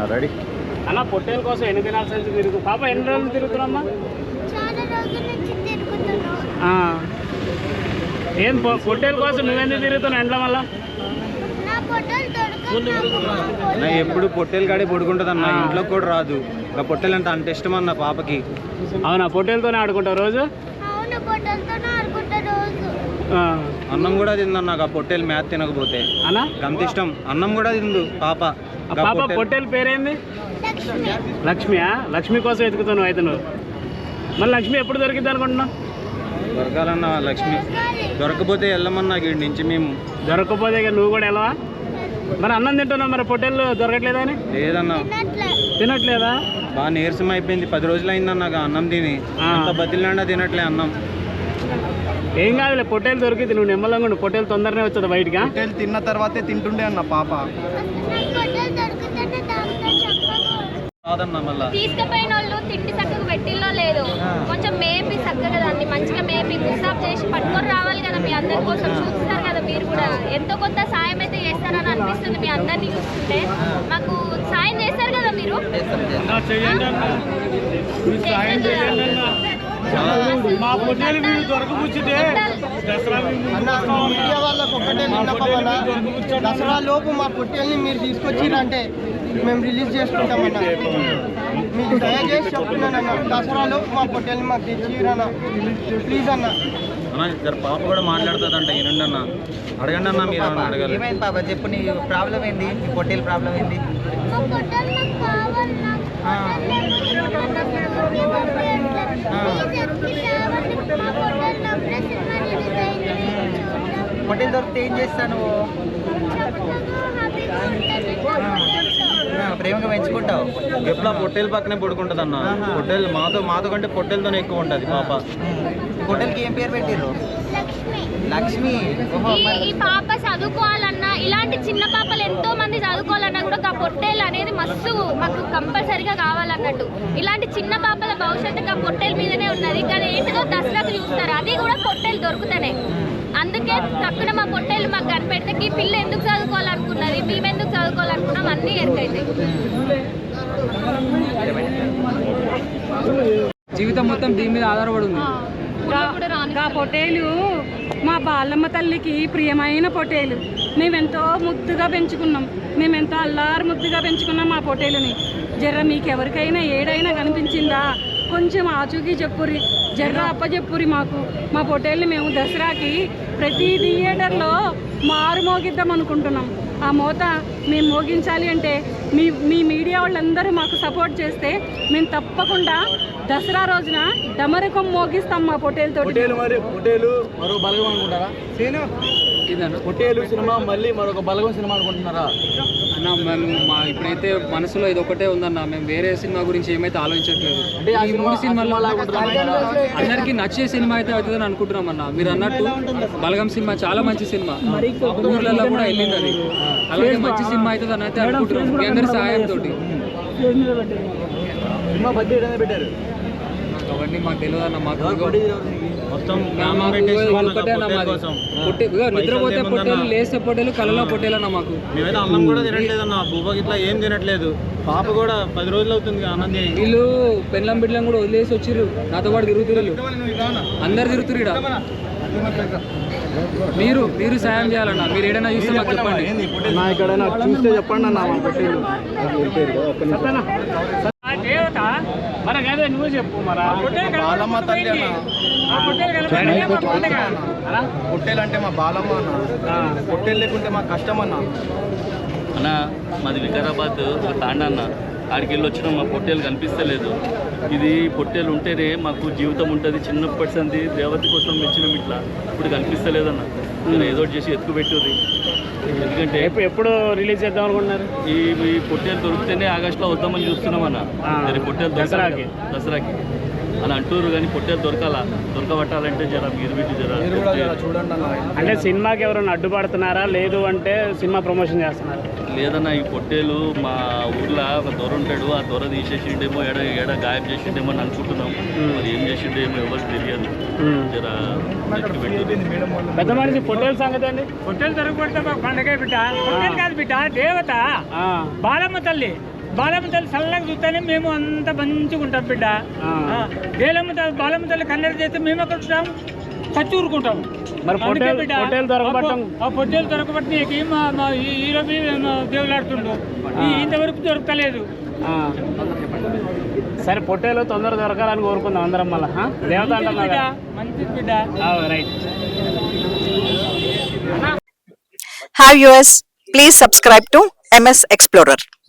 Ready. అన్న పొట్టేల కోసం ఎన్ని దినాల నుంచి తిరుగు పాప ఎన్ని రోజులు తిరుగుతున్నామ్మా? ఆ. ఏం పొ- పొట్టేల కోసం నువ్వెందుకు తిరుగుతున్నావు ఎండ్ల వల్ల? నా ఎప్పుడు పొట్టేలు కాడే పడుకుంటుంది అన్న ఇంట్లో కూడా రాదు. ఇంకా పొట్టేలు అంటే అంత ఇష్టం అన్న పాపకి. అవునా పొట్టేలతోనే ఆడుకుంటావు రోజు? అవును పొట్టలతోనే ఆడుకుంటా రోజు. ఆ. అన్నం కూడా తిందన్న ఆ పొట్టేలు మేత తినకపోతే. అన్నా? అంత ఇష్టం అన్నం కూడా తిందు పాప. ఆ పాప పొట్టేలు- పేరేంది? లక్ష్మి లక్ష్మియా? లక్ష్మి కోసం ఎత్తుకుతున్నావు అయితే నువ్వు. మళ్ళీ లక్ష్మి ఎప్పుడు దొరికిద్ది అనుకుంటున్నావు? దొరకాలన్న లక్ష్మి. దొరకపోతే వెళ్ళమన్నా ఇక్కడి నుంచి మేము. దొరకకపోతే ఇక నువ్వు కూడా వెళ్ళవా? మరి అన్నం తింటున్నావు మరి పొట్టేళ్ళు దొరకట్లేదా అని? లేదన్న. తినట్లే తినట్లేదా? బాగా నీరసం అయిపోయింది. పది రోజులు అయిందన్న నాకు అన్నం తిని. అంత బతిలాండా తినట్లే అన్నం. ఏం కాదులే పొట్టేలు దొరికింది నువ్వు నిమ్మలంగా ఉండు. పొట్టేలు తొందరనే వచ్చేది బయటగా పొట్టేలు తిన్న తర్వాతే తింటుండే అన్న పాప. తీసుకుపోయిన వాళ్ళు తిండి చక్కగా పెట్టిల్లో లేదు. కొంచెం మేపి చక్కగా దాన్ని మంచిగా మేపి ముసాబ్ చేసి పట్టుకొని రావాలి కదా మీ అందరి కోసం. చూస్తారు కదా మీరు కూడా. ఎంతో కొంత సాయం అయితే చేస్తారని అనిపిస్తుంది మీ అందరినీ చూస్తుంటే. మాకు సాయం చేస్తారు కదా మీరు. మా పొట్టేలు మీరు దొరకపుచ్చితే దసరా అన్న మీడియా వాళ్ళకు ఒక్కటే విన్నపం అన్న. దసరా లోపు మా పొట్టేల్ని మీరు తీసుకొచ్చిరంటే మేము రిలీజ్ చేసుకుంటామన్న. మీకు దయచేసి చెప్తున్నానన్న దసరా లోపు మా పొట్టేల్ని మాకు తెచ్చిరన్న. ప్లీజ్ అన్న. అన్న ఇద్దరు పాప కూడా మాట్లాడుతుందంట ఈనండి అన్న. అడగండి అన్న మీరు అడగాలి. ఏమైంది పాప? చెప్పు నీ ప్రాబ్లం ఏంది? నీ పొట్టేలు ప్రాబ్లం ఏంది? మా పొట్టలు దొరికితే ఏం ఆ, ప్రేమగా పెంచుకుంటావు ఎప్పుడు ఆ పొట్టేలు పక్కనే పడుకుంటుంది అన్న పొట్టేలు మాతో మాతో కంటే పొట్టేలతోనే ఎక్కువ ఉంటుంది పాప. పొట్టేలకి ఏం పేరు పెట్టిర్రు? లక్ష్మి. లక్ష్మి. ఓహో ఈ ఈ పాప చదువుకోవాలన్నా ఇలాంటి చిన్న పాపలు ఎంతో మంది చదువుకోవాలన్నా కూడా ఆ పొట్టేలు అనేది మస్తు మాకు కంపల్సరీగా కావాలన్నట్టు. ఇలాంటి చిన్న పాపల భవిష్యత్తు ఆ పొట్టేల మీదనే ఉన్నది. కానీ ఏంటిదో దసరాకు చూస్తారు. అది కూడా పొట్టేలు దొరుకుతానే. అందుకే తక్కువ మా పొట్టేలు మాకు కనిపెడితే ఈ పిల్ల ఎందుకు చదువుకోవాలనుకున్నది? మేము ఎందుకు చదువుకోవాలనుకున్నాం? అన్నీ ఎరుకైతాయి. జీవితం మొత్తం దీని మీద ఆధారపడి ఉంది. గా పొటేలు మా బాలమ్మ తల్లికి ప్రియమైన పొటేలు మేమెంతో ముద్దుగా పెంచుకున్నాం. మేమెంతో అల్లారు ముద్దుగా పెంచుకున్నాం మా పొటేలుని జర్ర మీకు ఎవరికైనా ఏడైనా కనిపించిందా? కొంచెం ఆచూకీ చెప్పురి జర్ర అప్ప చెప్పురి మాకు. మా పొటేల్ని మేము దసరాకి ప్రతి థియేటర్లో మారు మోగిద్దాం అనుకుంటున్నాం. ఆ మోత మేము మోగించాలి అంటే మీ మీ మీడియా వాళ్ళందరూ మాకు సపోర్ట్ చేస్తే మేము తప్పకుండా దసరా రోజున డమరకం మోగిస్తాం మా పొటేలతో పొట్టేలు మరి బలగం అనుకుంటారా? పొట్టేలు సినిమా మళ్ళీ మరొక బలగం సినిమా అనుకుంటున్నారా? అన్న మేము మా ఇప్పుడైతే మనసులో ఇది ఒకటే ఉందన్న మేము వేరే సినిమా గురించి ఏమైతే ఆలోచించట్లేదు. ఈ మూడు సినిమాలు అందరికీ నచ్చే సినిమా అయితే అవుతుందని అనుకుంటున్నాం అన్న. మీరు అన్నట్టు బలగం సినిమా చాలా మంచి సినిమా. ఊర్లలో కూడా వెళ్ళింది అది. అలాగే మంచి సినిమా అవుతుంది అని అయితే అనుకుంటున్నాం. మీ అందరి సహాయంతో సినిమా బడ్జెట్ అనేది పెట్టారు? అవన్నీ మాకు తెలియదు అన్న మాకు మొత్తం అన్న మాది. పొట్టే- నిద్రపోతే పొట్టేలు? లేస్తే పొట్టేలు కళ్ళలో పొట్టేలు అన్న మాకు. మేమైతే అన్నం కూడా తినట్లేదన్న. బువ్వ ఇట్లా ఏం తినట్లేదు. పాప కూడా పది రోజులు అవుతుంది అన్నం వీళ్ళు పెళ్ళం బిడ్డలం కూడా వదిలేసి వచ్చిర్రు. నాతో పాటు తిరుగుతురు అందరు తిరుగుతురు మీరు మీరు సాయం చేయాలన్న. మీరు ఏదైనా చూస్తే మాకు చెప్పండి? నా ఎక్కడైనా చూస్తే చెప్పండి అన్న మా పొట్టేలు ఆ దేవత మనకు అదే నువ్వు చెప్పు మరా. బాలమ్మ తల్లి అన్న. పొట్టేలు అంటే మా బాలమ్మ అన్న. పొట్టేలు లేకుంటే మా కష్టం అన్న. అన్న మాది వికారాబాద్ ఒక తాండా అన్న. ఆడికి వెళ్ళి వచ్చినాం మా పొట్టేలు కనిపిస్తలేదు. ఇది పొట్టేలు ఉంటేనే మాకు జీవితం ఉంటుంది. చిన్నప్పటి సంది దేవత కోసం మెచ్చినాం ఇట్లా. ఇప్పుడు కనిపిస్తలేదన్న నేను ఏదో చేసి ఎత్తుకు పెట్టుర్రి ఎందుకంటే ఎప్పుడు రిలీజ్ చేద్దాం అనుకుంటున్నారు? ఈ పొట్టేలు దొరికితేనే ఆగస్టులో వద్దామని చూస్తున్నాం అన్న. పొట్టేలు దసరాకి. దసరాకి. అని అంటూరు కానీ పొట్టేలు దొరకాలా దొరకబట్టాలంటే జర మీరు వీటి జర అంటే సినిమాకి ఎవరైనా అడ్డుపడుతున్నారా? లేదు అంటే సినిమా ప్రమోషన్ చేస్తున్నారు? లేదన్న ఈ పొట్టేలు మా ఊర్లో ఒక దొర ఉంటాడు ఆ దొర తీసేసిండేమో ఎడ ఎడ గాయం చేసిండేమో అని అనుకుంటున్నాం. మరి ఏం చేసిండేమో ఎవరికి తెలియదు. జర. పెద్ద మనిషి పొట్టేల సంగతి అండి పొట్టేలు దొరకబడితే పండగే బిడ్డ. పొట్టేలు కాదు బిడ్డ దేవత. ఆ, బాలమ్మ తల్లి. బాలమ్మ తల్లి చల్లగా చూస్తేనే మేము అంత మంచిగా ఉంటాం బిడ్డ. ఆ. గేలమ్మ తల్లి బాలమ్మ తల్లి కన్నెర చేస్తే మేము ఎక్కడ ఉంటాం చచ్చి ఊరుకుంటాం మరి పొట్టేలు- దొరకబట్టం- ఆ పొట్టేలు దొరకబట్టి మా మా ఈ- ఈ రవి దేవులాడుతుండు ఇంతవరకు దొరకలేదు. సరే పొట్టేలు తొందర దొరకాలని కోరుకుందాం అందరం మళ్ళా? దేవత మంచిది బిడ్డ right. Hi viewers, please subscribe to MS Explorer.